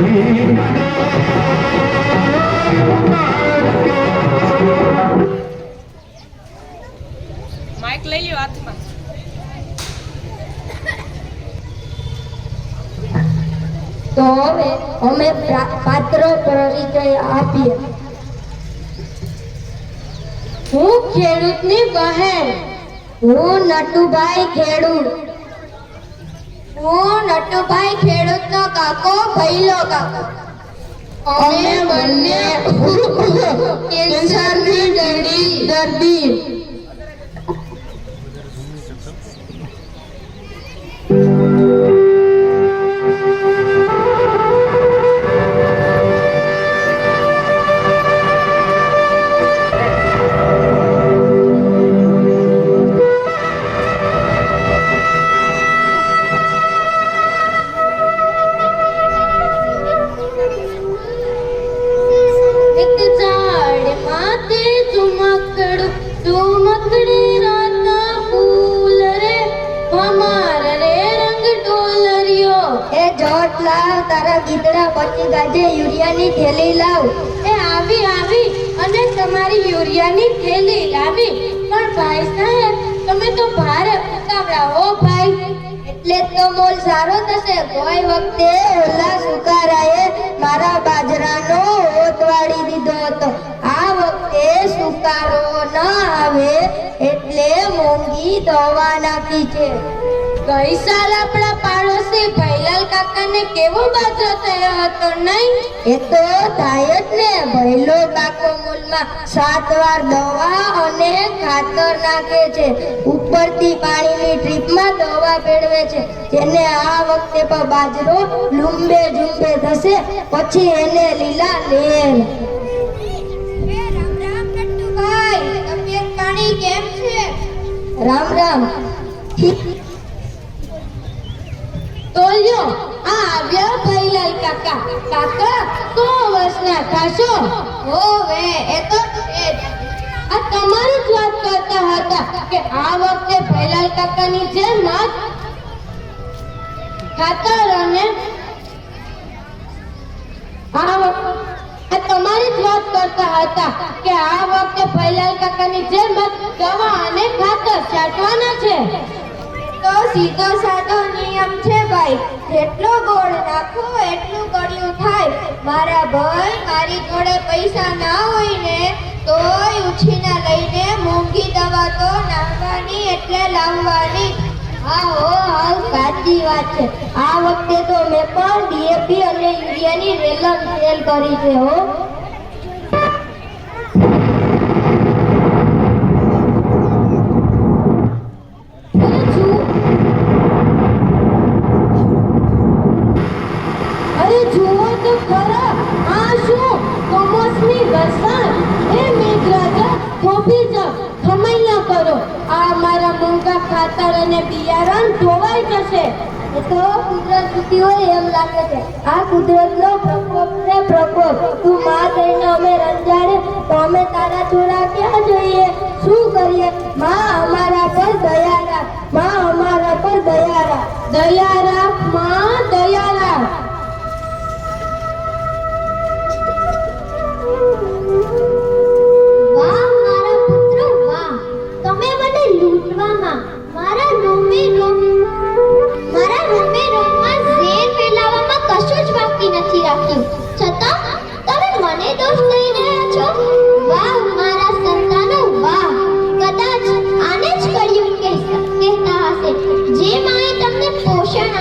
તો હવે અમે પાત્ર પરિચય આપીએ. હું ખેડૂતની બહેન. હું નટુભાઈ ખેડૂત. હું નટુભાઈ ખેડૂતનો કાકો ભૈલો કાકો. અમે બંને કેન્સરની દર્દી. દર્દી. પછી યુરિયાની થેલી લાવ. એ આવી આવી. અને તમારી યુરિયાની થેલી લાવી. પણ ભાઈ સાહેબ, તમે તો ભારે ઉતાવળા હો ભાઈ. એટલે તો મોલ સારો થશે. કોઈ વખતે ઓલા સુકારાએ મારા બાજરાનો ઓત દીધો હતો. આ વખતે સુકારો ન આવે એટલે મોંઘી દવા નાખી છે. ગઈ સાલ આપણા પાડોશી ભૈલાલ કાકાને કેવો બાજરો થયો હતો નહીં? એ તો થાય જ ને ભૈલો કાકો મૂલમાં સાત વાર દવા અને ખાતર નાખે છે. ઉપરથી પાણીની ટ્રીપમાં દવા ભેળવે છે. જેને આ વખતે પણ બાજરો લુંબે ઝુંબે થશે પછી એને લીલા લેર. રામ રામ તોલ્યો આ આવ્યા ભૈલાલ કાકા. કાકા, સો વર્ષના થશો. હોવે, એ તો આ તમારી જ વાત કરતા હતા કે આ વખતે ભૈલાલ કાકાની જેમ જ ખાતર અને આ તમારી જ વાત કરતા હતા કે આ વખતે ભૈલાલ કાકાની જેમ જ દવા અને ખાતર છાંટવાના છે. તો સીધો સાધો નિયમ છે ભાઈ. જેટલો ગોળ નાખો, એટલું કડિયું થાય. મારા ભાઈ, મારી જોડે પૈસા ના હોય ને, તોય ઉછીના લઈને મોંઘી દવા તો નાખવાની એટલે લાવવાની. હા, હો, હા, સાચી વાત છે. આ વખતે તો મેં પણ ડીએપી અને યુરિયાની રેલમ સેલ કરી છે, હો અરે જુઓ અરે જુઓ તો ખરા આ શું કમોસમી વરસાદ એ મેઘરાજા થોભી જાઓ ખમૈયા કરો આ મારા મોંઘા ખાતર અને ધોવાઈ જશે. તો કુદરત સુધી હોય એમ લાગે છે. આ કુદરતનો પ્રકોપ ને પ્રકોપ. તું માં થઈને અમે રંજાડે તો અમે તારા છોરા ક્યાં જોઈએ? શું કરીએ? માં અમારા પર દયા રાખ. માં અમારા પર દયા રાખ. દયા રાખ.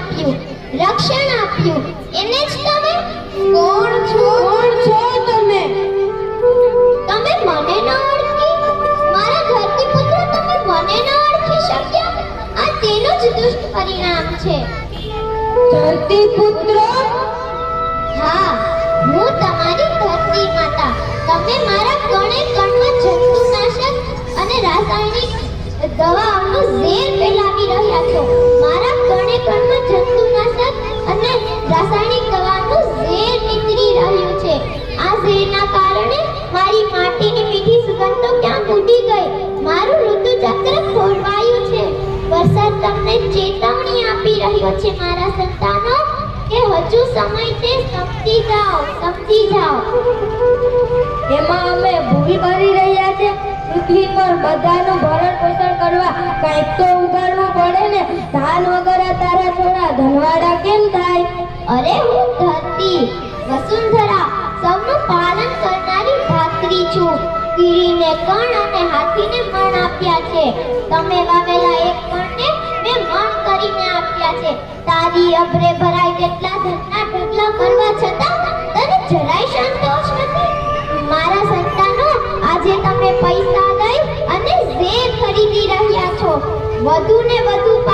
આપ્યું. રક્ષણ આપ્યું. એને જ તમે? કોણ છો? કોણ છો તમે? તમે મને ન ઓળખી? મારા ધરતી પુત્ર તમે મને ન ઓળખી શક્યા? આ તેનું જ દુષ્ટ પરિણામ છે. ધરતી પુત્ર? હા હું તમારી ધરતી માતા. તમે મારા કણે કણમાં જંતુનાશક અને રાસાયણિક દવાઓનું ઝેર ફેલાવી રહ્યા છો. મારા કણે અને રાસાયણિક દવાનું ઝેર નીકળી રહ્યું છે. આ ઝેરના કારણે મારી માટીની મીઠી સુગંધ તો ક્યાં ઉડી ગઈ? મારું ઋતુચક્ર ખોરવાયું છે. વરસાદ તમને ચેતવણી આપી રહ્યો છે, મારા સંતાનો, કે હજુ સમય તે સમજી જાઓ સમજી જાઓ. એમાં અમે ભૂલ કરી રહ્યા છે. પૃથ્વી પર બધાનું ભરણ પોષણ કરવા કંઈક તો ઉગાડવું પડે ને. ધાન વગર તારા છોડા ધનવાડા કેમ અરે હું ધરતી, વસુંધરા, સૌનું પાલન કરનારી ધાત્રી છું. કીડીને કણ અને હાથીને મણ આપ્યા છે. તમે વાવેલા એક કણને મેં મણ કરીને આપ્યા છે. તારી અભરે ભરાય તેટલા ધનના ઢગલા કરવા છતાં તને જરાય સંતોષ નથી. મારા સંતાનો, આજે તમે પૈસા લઈ અને ઝેર ખરીદી રહ્યા છો. વધુ ને વધુ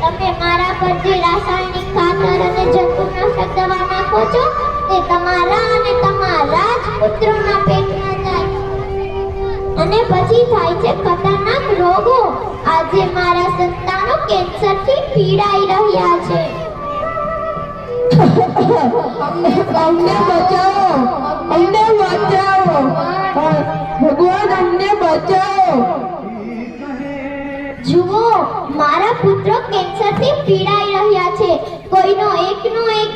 તમે મારા પર જે રાસાયણિક પીડાઈ રહ્યા છે. ભગવાન અમને બચાવો. જુઓ, મારા પુત્રો કેન્સરથી પીડાઈ રહ્યા છે. કોઈનો એકનો એક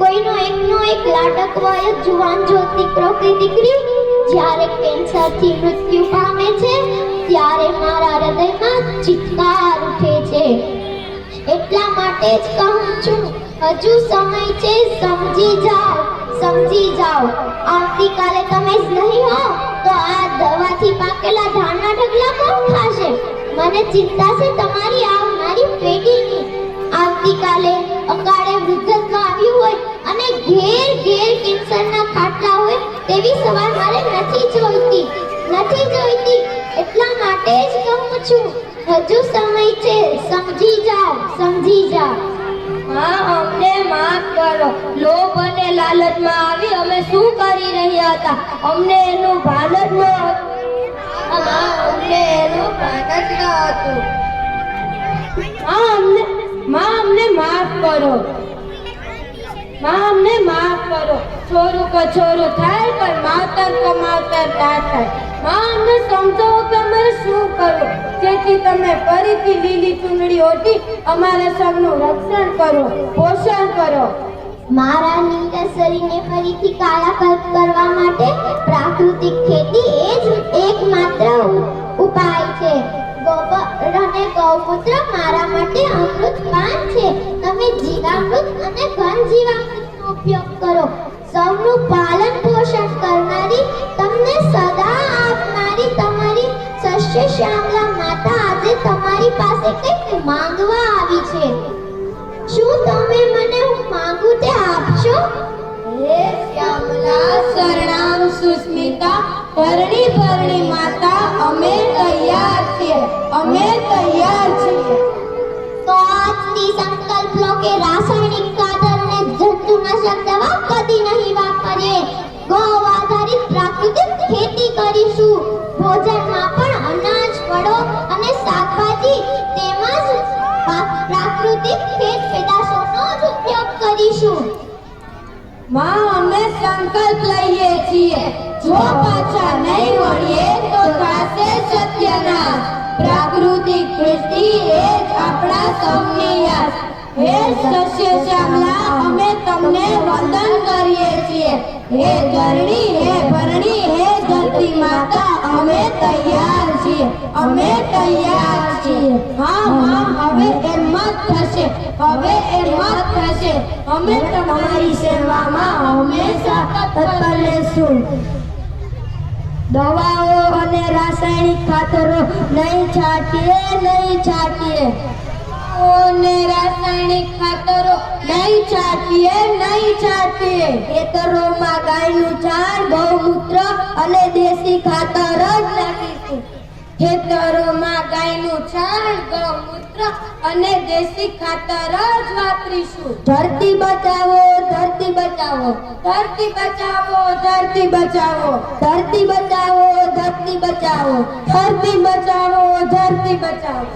કોઈનો એકનો એક લાડકવાય જુવાન જો દીકરો દીકરી, જ્યારે કેન્સરથી મૃત્યુ પામે છે, ત્યારે મારા હૃદયમાં ચિત્કાર ઉઠે છે. એટલા માટે જ કહું છું, હજુ સમય છે, સમજી જાઓ સમજી જાઓ. આવતીકાલે તમે જ નહીં હો, તો આ દવાથી પાકેલા ધાનના ઢગલા કોણ ખાશે? મને ચિંતા છે તમારી આવનારી પેઢીની આવતીકાલે અકાળે વૃદ્ધત્વ આવ્યું હોય અને ઘેર ઘેર કેન્સરના ખાટલા હોય તેવી સવાર મારે નથી જોઈતી. નથી જોઈતી એટલા માટે જ કહું છું હજુ સમય છે સમજી જાઓ સમજી જાઓ. હા અમને માફ કરો. લોભ અને લાલચમાં આવી અમે શું કરી રહ્યા હતા? અમને એનું ભાન જ ન હતું. અમને હતું અમને માં અમને માફ કરો. માં અમને માફ કરો. છોરું થાય પણ માવતર ના થાય. માં અમને સમજાવો કે અમારે શું કરવું? જેથી તમે ફરીથી લીલી ચૂંદડી ઓટી અમારા સૌનું રક્ષણ કરો પોષણ કરો. મારા નીરસ શરીરને ફરીથી કાયાકલ્પ કરવા માટે પ્રાકૃતિક ખેતી એ જ એકમાત્ર ઉપાય છે. ગોબર અને ગૌમૂત્ર મારા માટે અમૃત પાન છે. તમે જીવામૃત અને ઘન જીવામૃતનો ઉપયોગ કરો. સૌનું પાલન પોષણ કરનારી તમને સદા આપનારી તમારી સસ્ય શ્યામલા માતા આજે તમારી પાસે કંઈક માંગવા આવી છે. શું તમે મને હું માંગુ તે આપશો? હે શ્યામલા શરણામ સુસ્મિતા પરણી પરણી માતા અમે તૈયાર છીએ અમે તૈયાર છીએ. તો આજથી સંકલ્પ લો કે રાસાયણિક ખાતર ને જંતુનાશક દવા કદી નહીં વાપરીએ. ગૌ આધારિત પ્રાકૃતિક ખેતી કરીશું. ભોજનમાં પણ અનાજ ફળો અને શાકભાજી તેમજ પ્રાકૃતિક ખેત પેદાશોનો જ ઉપયોગ કરીશું. માં અમે સંકલ્પ લઈએ છીએ. જો પાછા નહીં વળીએ તો થશે સત્યનાશ પ્રાકૃતિક કૃષિ એ જ આપણા સૌની યાદ. હે સસ્ય શ્યામલા, અમે તમને વંદન કરીએ છીએ. હે ધરણી હે ભરણી, હે ધરતી માતા, અમે તૈયાર છીએ. અમે તૈયાર છીએ. હા હા, હવે એમ જ થશે. હવે એમ જ થશે. અમે તમારી સેવામાં હંમેશા તત્પર દવાઓ અને રાસાયણિક ખાતરો નહીં છાંટીએ નહીં છાંટીએ. અને રાસાયણિક ખાતરો નહીં છાંટીએ નહીં છાંટીએ. ખેતરોમાં ગાયનું છાણ ગૌમૂત્ર અને દેશી ખાતર ખેતરોમાં ગાયનું છાણ ગૌમૂત્ર અને દેશી ખાતર જ વાપરીશું. ધરતી બચાવો ધરતી બચાવો. ધરતી બચાવો ધરતી બચાવો. ધરતી બચાવો ધરતી બચાવો. ધરતી બચાવો ધરતી બચાવો.